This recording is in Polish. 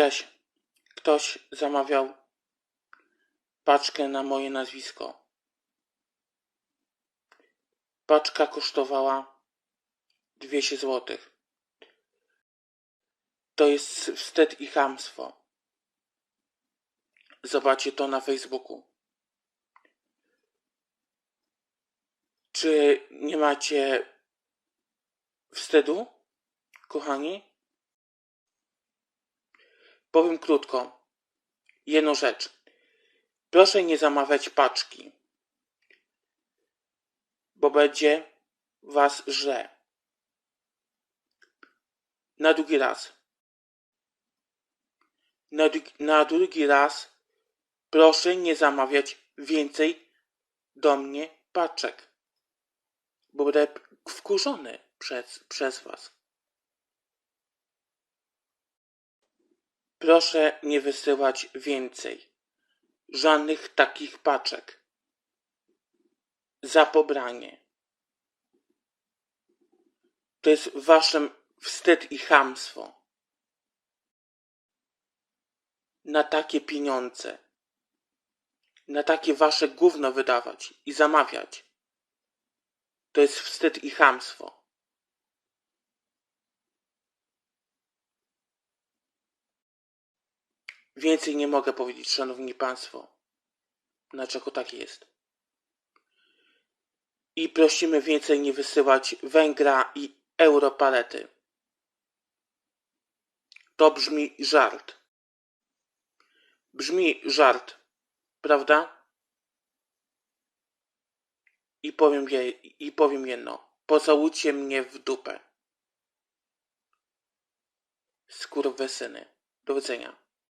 Cześć. Ktoś zamawiał paczkę na moje nazwisko. Paczka kosztowała 200 zł. To jest wstyd i chamstwo. Zobaczcie to na Facebooku. Czy nie macie wstydu, kochani? Powiem krótko. Jedną rzecz. Proszę nie zamawiać paczki, bo będzie was źle. Na drugi raz. Na, dru- na drugi raz proszę nie zamawiać więcej do mnie paczek, bo będę wkurzony przez, przez was. Proszę nie wysyłać więcej żadnych takich paczek. Za pobranie. To jest waszym wstyd i chamstwo. Na takie pieniądze. Na takie wasze gówno wydawać i zamawiać. To jest wstyd i chamstwo. Więcej nie mogę powiedzieć, szanowni państwo. Dlaczego tak jest? I prosimy więcej nie wysyłać węgla i europalety. To brzmi żart. Brzmi żart, prawda? I powiem, je, i powiem jedno. Pocałujcie mnie w dupę. Skurwysyny. Do widzenia.